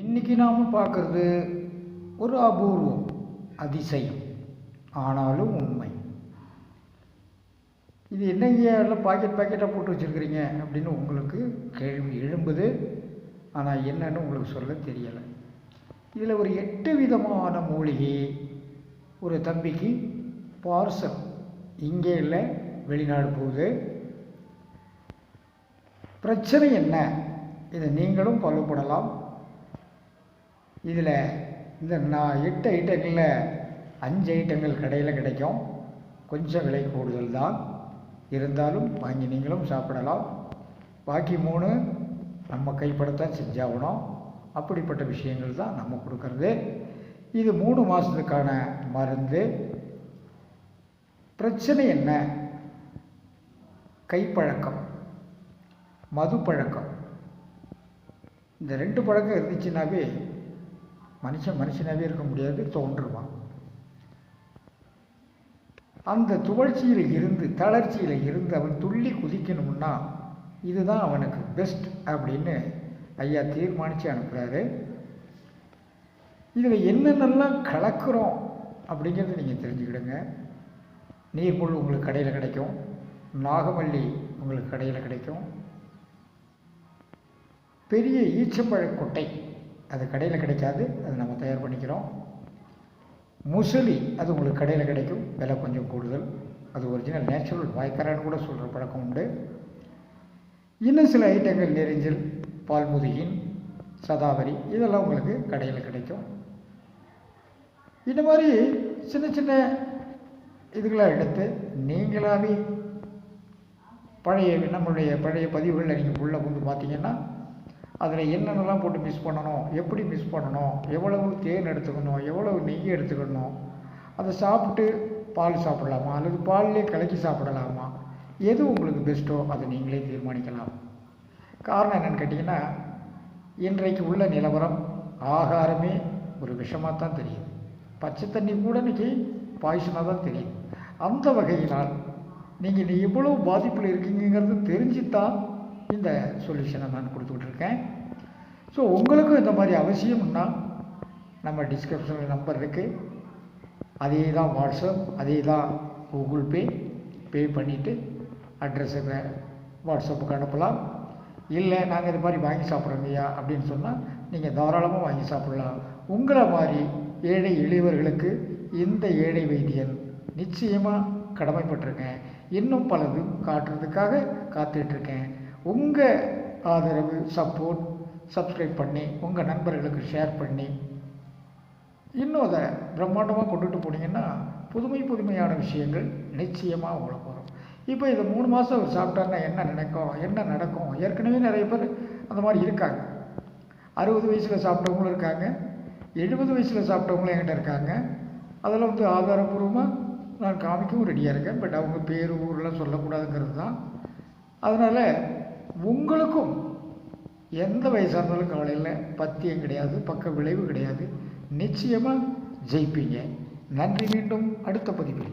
இன்னைக்கு நாம் பார்க்குறது ஒரு அபூர்வம் அதிசயம் ஆனாலும் உண்மை. இது என்னங்க எல்லாம் பாக்கெட் பாக்கெட்டாக போட்டு வச்சுருக்கிறீங்க அப்படின்னு உங்களுக்கு கேள்வி எழும்புது. ஆனால் என்னன்னு உங்களுக்கு சொல்ல தெரியலை. இதில் ஒரு எட்டு விதமான மூலிகை. ஒரு தம்பிக்கு பார்சல் இங்கே இல்லை வெளிநாடு போகுது. பிரச்சனை என்ன? இதை நீங்களும் ஃபாலோ பண்ணலாம். இதில் இந்த நான் எட்டு ஐட்டங்களில் அஞ்சு ஐட்டங்கள் கடையில் கிடைக்கும். கொஞ்சம் விலை கூடுதல் தான். இருந்தாலும் வாங்கி நீங்களும் சாப்பிடலாம். பாக்கி மூணு நம்ம கைப்படத்தான் செஞ்சாகணும். அப்படிப்பட்ட விஷயங்கள் தான் நம்ம கொடுக்கறது. இது மூணு மாதத்துக்கான மருந்து. பிரச்சனை என்ன? கைப்பழக்கம் மது பழக்கம் இந்த ரெண்டு பழக்கம் இருந்துச்சுன்னாவே மனுஷன் மனுஷனாகவே இருக்க முடியாது தோன்றுவான். அந்த துவழ்ச்சியில் இருந்து தளர்ச்சியில் இருந்து அவன் துள்ளி குதிக்கணும்னா இதுதான் அவனுக்கு பெஸ்ட் அப்படின்னு ஐயா தீர்மானித்து அனுப்புகிறாரு இதில் என்னென்னலாம் கலக்கிறோம் அப்படிங்கிறத நீங்கள் தெரிஞ்சுக்கிடுங்க. நீர்முள் உங்களுக்கு கடையில் கிடைக்கும். நாகமல்லி உங்களுக்கு கடையில் கிடைக்கும். பெரிய ஈச்சப்பழ கொட்டை அது கடையில் கிடைக்காது அது நம்ம தயார் பண்ணிக்கிறோம். முசலி அது உங்களுக்கு கடையில் கிடைக்கும். விலை கொஞ்சம் கூடுதல். அது ஒரிஜினல் நேச்சுரல் வாய்க்காரன்னு கூட சொல்கிற பழக்கம் உண்டு. இன்னும் சில ஐட்டங்கள் நெறிஞ்சல் பால்முதுகின் சதாவரி இதெல்லாம் உங்களுக்கு கடையில் கிடைக்கும். இந்த மாதிரி சின்ன சின்ன இதுகளை எடுத்து நீங்களாகவே பழைய நம்மளுடைய பழைய பதிவுகளில் நீங்கள் உள்ளே வந்து பார்த்தீங்கன்னா அதில் என்னென்னலாம் போட்டு மிஸ் பண்ணணும் எப்படி மிஸ் பண்ணணும் எவ்வளவு தேன் எடுத்துக்கணும் எவ்வளவு நெய் எடுத்துக்கணும் அதை சாப்பிட்டு பால் சாப்பிடலாமா? அல்லது பால்லே கலக்கி சாப்பிடலாமா? எது உங்களுக்கு பெஸ்ட்டோ அதை நீங்களே தீர்மானிக்கலாம். காரணம் என்னென்னு கேட்டிங்கன்னா இன்றைக்கு உள்ள நிலவரம் ஆகாரமே ஒரு விஷமாக தான் தெரியுது. பச்சை தண்ணி கூட இன்றைக்கி பாய்சனாக தான் தெரியுது. அந்த வகையினால் நீங்கள் எவ்வளோ பாதிப்பில் இருக்கீங்கிறது தெரிஞ்சு தான் இந்த சொல்யூஷனை நான் கொடுத்துக்கிட்டு இருக்கேன். ஸோ உங்களுக்கும் இந்த மாதிரி அவசியம்னா நம்ம டிஸ்கிரிப்ஷனில் நம்பர் இருக்குது அதே தான் வாட்ஸ்அப் அதே தான் கூகுள் பே பே பண்ணிவிட்டு அட்ரஸுக்கு வாட்ஸ்அப்புக்கு அனுப்பலாம். இல்லை நாங்கள் இது மாதிரி வாங்கி சாப்பிட்றோங்கய்யா அப்படின்னு சொன்னால் நீங்கள் தாராளமாக வாங்கி சாப்பிட்லாம். உங்களை மாதிரி ஏழை எளியவர்களுக்கு இந்த ஏழை வைத்தியன் நிச்சயமாக கடமைப்பட்டிருக்கேன். இன்னும் பலதும் காட்டுறதுக்காக காத்துட்ருக்கேன் உங்கள் ஆதரவு சப்போர்ட் சப்ஸ்கிரைப் பண்ணி உங்கள் நண்பர்களுக்கு ஷேர் பண்ணி இன்னும் அதை பிரம்மாண்டமாக கொண்டுட்டு போனீங்கன்னா புதுமை புதுமையான விஷயங்கள் நிச்சயமாக உங்களுக்கு வரும். இப்போ இதை மூணு மாதம் அவர் சாப்பிட்டாருன்னா என்ன நினைக்கும் என்ன நடக்கும்? ஏற்கனவே நிறைய பேர் அந்த மாதிரி இருக்காங்க. அறுபது வயசில் சாப்பிட்டவங்களும் இருக்காங்க எழுபது வயசில் சாப்பிட்டவங்களும் என்கிட்ட இருக்காங்க. அதெல்லாம் வந்து ஆதாரபூர்வமாக நான் காமிக்கவும் ரெடியாக இருக்கேன். பட் அவங்க பேர் ஊரெலாம் சொல்லக்கூடாதுங்கிறது தான். அதனால் உங்களுக்கும் எந்த வயசாக இருந்தாலும் கவலையில் பத்தியம் கிடையாது பக்க விளைவு கிடையாது. நிச்சயமாக ஜெயிப்பீங்க. நன்றி மீண்டும் அடுத்த பதிவில்.